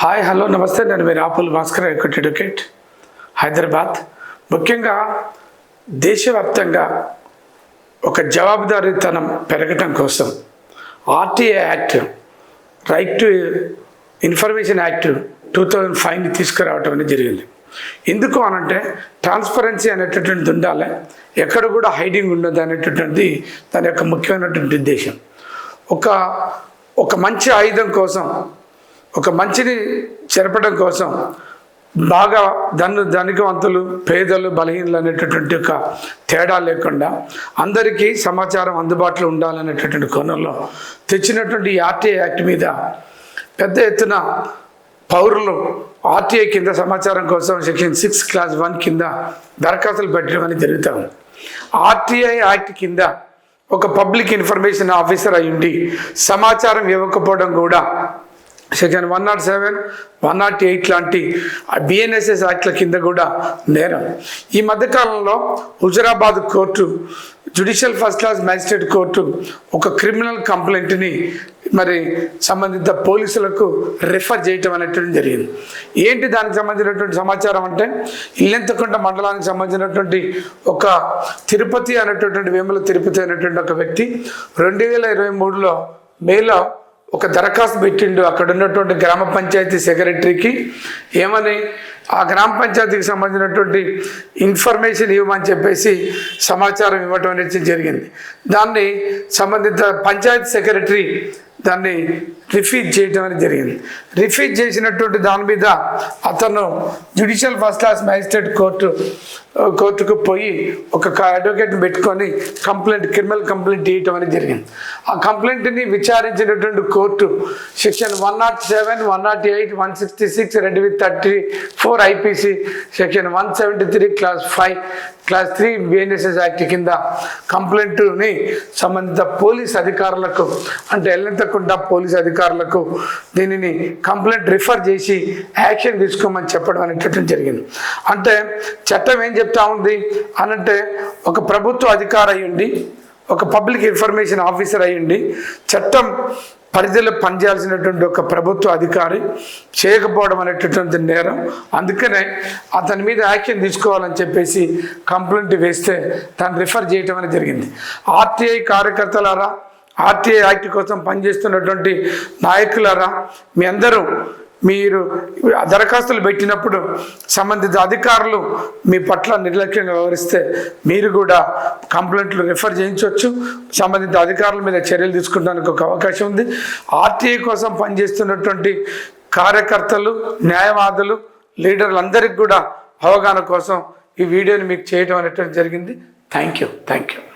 Hi hello నమస్తే. నేను మీ రాహుల్ భాస్కర్ ఎక్విట్ అడ్వకేట్ హైదరాబాద్. ముఖ్యంగా దేశవ్యాప్తంగా ఒక జవాబుదారీతనం పెరగటం కోసం RTA act right to information act two thousand ఫైవ్ని తీసుకురావటం అనేది జరిగింది. ఎందుకు అనంటే ట్రాన్స్పరెన్సీ అనేటటువంటిది ఉండాలి ఎక్కడ కూడా హైడింగ్ ఉండదు అనేటటువంటిది దాని యొక్క ముఖ్యమైనటువంటి ఉద్దేశం. ఒక ఒక మంచి ఆయుధం కోసం ఒక మంచిని చెరపడం కోసం బాగా ధను ధనికవంతులు పేదలు బలహీనలు అనేటటువంటి ఒక తేడా లేకుండా అందరికీ సమాచారం అందుబాటులో ఉండాలనేటటువంటి కోణంలో తెచ్చినటువంటి ఆర్టీఐ యాక్ట్ మీద పెద్ద ఎత్తున పౌరులు ఆర్టీఐ కింద సమాచారం కోసం సెక్షన్ సిక్స్ క్లాస్ వన్ కింద దరఖాస్తులు పెట్టడం జరుగుతాం జరుగుతూ ఉంది. ఆర్టీఐ యాక్ట్ కింద ఒక పబ్లిక్ ఇన్ఫర్మేషన్ ఆఫీసర్ అయ్యుండి సమాచారం ఇవ్వకపోవడం కూడా section one not seven one not eight లాంటి బిఎన్ఎస్ఎస్ యాక్ట్ల కింద కూడా నేరం. ఈ మధ్యకాలంలో Huzurabad court judicial first class magistrate court ఒక క్రిమినల్ కంప్లైంట్ని మరి సంబంధిత పోలీసులకు రిఫర్ చేయటం అనేటువంటి జరిగింది. ఏంటి దానికి సంబంధించినటువంటి సమాచారం అంటే ఇల్లెంతకుంట మండలానికి సంబంధించినటువంటి ఒక తిరుపతి అనేటటువంటి వేముల తిరుపతి అనేటువంటి ఒక వ్యక్తి రెండు వేల ఇరవై మూడులో మేలో ఒక దరఖాస్తు పెట్టిండు. అక్కడ ఉన్నటువంటి గ్రామ పంచాయతీ సెక్రటరీకి ఏమని ఆ గ్రామ పంచాయతీకి సంబంధించినటువంటి ఇన్ఫర్మేషన్ ఇవ్వమని చెప్పేసి సమాచారం ఇవ్వటం అనేది జరిగింది. దాన్ని సంబంధిత పంచాయతీ సెక్రటరీ దాన్ని రిఫీజ్ చేయటం అనేది జరిగింది. రిఫీజ్ చేసినటువంటి దాని మీద అతను judicial first class magistrate court కోర్టుకు పోయి ఒక అడ్వకేట్ని పెట్టుకొని కంప్లైంట్ క్రిమినల్ కంప్లైంట్ ఇవ్వటం అనేది జరిగింది. ఆ కంప్లైంట్ని విచారించినటువంటి court section one not seven one not eight one sixty six రెండు with thirty four IPC section one seventy three class five class three BNSS act కింద కంప్లైంట్ని సంబంధిత పోలీస్ అధికారులకు అంటే ఎల్లంతకుండా పోలీస్ అధికారులకు దీనిని కంప్లైంట్ రిఫర్ చేసి యాక్షన్ తీసుకోమని చెప్పడం అనేటటువంటి జరిగింది. అంటే చట్టం ఏం చెప్తా ఉంది? అనంటే ఒక ప్రభుత్వ అధికారి అయ్యుండి ఒక పబ్లిక్ ఇన్ఫర్మేషన్ ఆఫీసర్ అయ్యుండి చట్టం పరిధిలో పనిచేయాల్సినటువంటి ఒక ప్రభుత్వ అధికారి చేయకపోవడం అనేటటువంటి నేరం. అందుకనే అతని మీద యాక్షన్ తీసుకోవాలని చెప్పేసి కంప్లైంట్ వేస్తే తను రిఫర్ చేయటం అనేది జరిగింది. ఆర్టీఐ కార్యకర్తలారా ఆర్టీఐ యాక్ట్ కోసం పనిచేస్తున్నటువంటి నాయకులారా మీ అందరూ మీరు దరఖాస్తులు పెట్టినప్పుడు సంబంధిత అధికారులు మీ పట్ల నిర్లక్ష్యంగా వ్యవహరిస్తే మీరు కూడా కంప్లైంట్లు రిఫర్ చేయించవచ్చు. సంబంధిత అధికారుల మీద చర్యలు తీసుకోవడానికి ఒక అవకాశం ఉంది. ఆర్టీఐ కోసం పనిచేస్తున్నటువంటి కార్యకర్తలు న్యాయవాదులు లీడర్లు అందరికీ కూడా అవగాహన కోసం ఈ వీడియోని మీకు చేయడం అనేటువంటి జరిగింది. Thank you. Thank you.